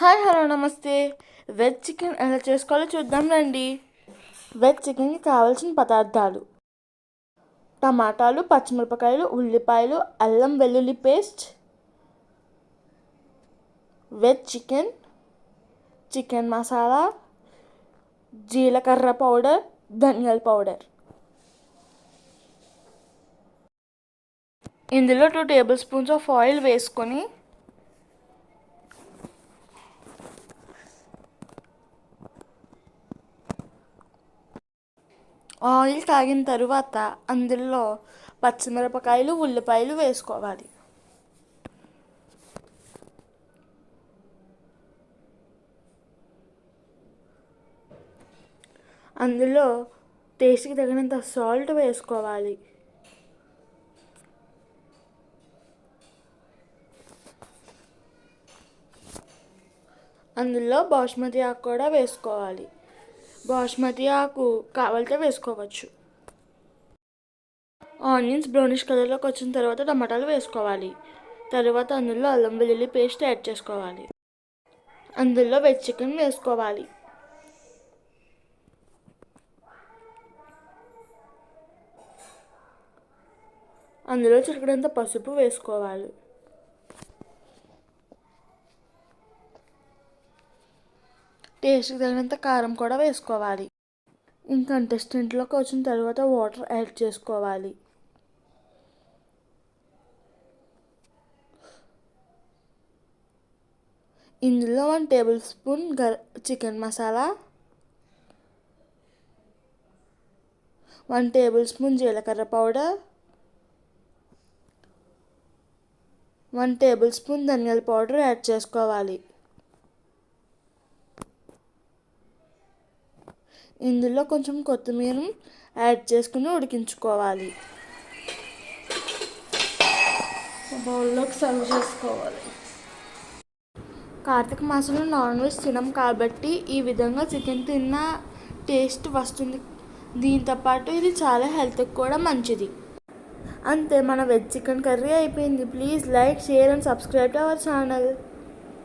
Hi hello నమస్తే. Veg chicken ఎలా చేసుకోవాలో చూద్దాం రండి. వెజ్ చికెన్కి కావాల్సిన పదార్థాలు. టమాటాలు పచ్చిమిరపకాయలు ఉల్లిపాయలు అల్లం వెల్లుల్లి paste veg chicken chicken masala జీలకర్ర పౌడర్ ధనియాల పౌడర్. ఇందులో two table spoons of oil వేసుకొని ఆయిల్ తాగిన తరువాత అందులో పచ్చిమిరపకాయలు ఉల్లిపాయలు వేసుకోవాలి. అందులో టేస్ట్కి తగినంత సాల్ట్ వేసుకోవాలి. అందులో బాస్మతి ఆకు కూడా వేసుకోవాలి. బాస్మతి ఆకు కావాలితే వేసుకోవచ్చు. ఆనియన్స్ బ్రౌనిష్ కలర్లోకి వచ్చిన తర్వాత టమాటాలు వేసుకోవాలి. తర్వాత అందులో అల్లం వెల్లుల్లి పేస్ట్ యాడ్ చేసుకోవాలి. అందులో వెజ్ చికెన్ వేసుకోవాలి. అందులో చిటికడంత పసుపు వేసుకోవాలి. టేస్ట్కి తగినంత కారం కూడా వేసుకోవాలి. ఇంకా కంటెస్టెంట్లోకి వచ్చిన తర్వాత వాటర్ యాడ్ చేసుకోవాలి. ఇందులో వన్ టేబుల్ స్పూన్ గర chicken masala one table spoon జీలకర్ర పౌడర్ వన్ టేబుల్ స్పూన్ ధనియాల పౌడర్ యాడ్ చేసుకోవాలి. ఇందులో కొంచెం కొత్తిమీర యాడ్ చేసుకుని ఉడికించుకోవాలి. బౌల్లోకి సర్వ్ చేసుకోవాలి. కార్తీక మాసంలో నాన్ వెజ్ తినం కాబట్టి ఈ విధంగా చికెన్ తిన్న టేస్ట్ వస్తుంది. దీంతో పాటు ఇది చాలా హెల్త్కి కూడా మంచిది. అంతే మన వెజ్ చికెన్ కర్రీ అయిపోయింది. Please like share and subscribe to our channel.